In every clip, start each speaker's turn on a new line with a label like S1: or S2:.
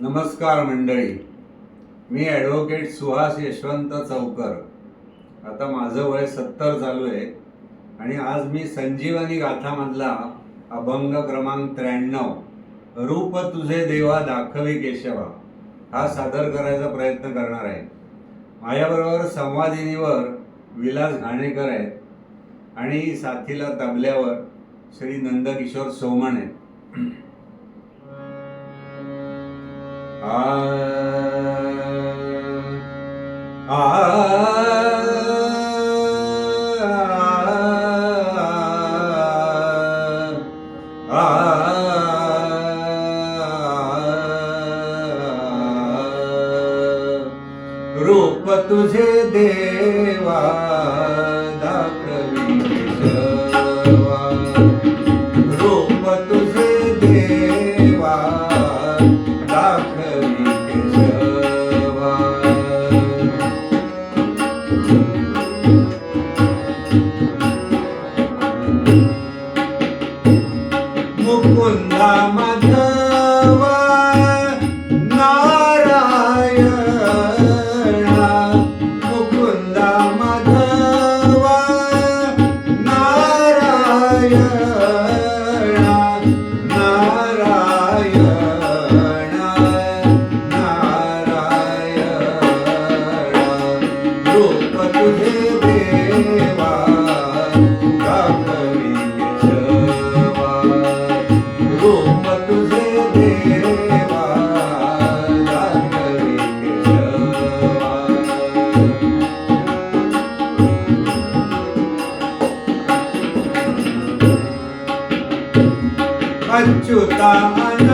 S1: नमस्कार मंडळी. मी ॲडव्होकेट सुहास यशवंत चौकर. आता माझं वय सत्तर चालू आहे आणि आज मी संजीवनी गाथामधला अभंग क्रमांक त्र्याण्णव रूप तुझे देवा दाखवी केशवा हा सादर करायचा प्रयत्न करणार आहे. माझ्याबरोबर संवादिनीवर विलास घाणेकर आहेत आणि साथीला तबल्यावर श्री नंदकिशोर सोमण आहेत. रूप तुझे देवा Chutamaya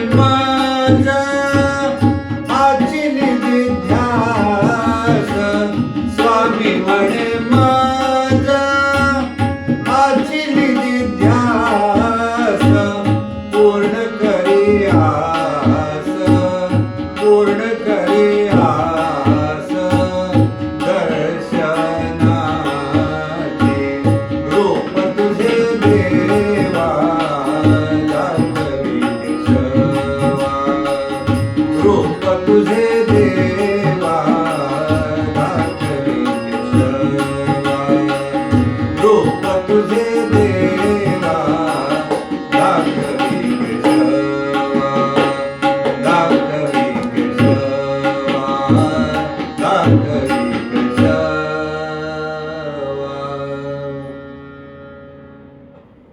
S1: my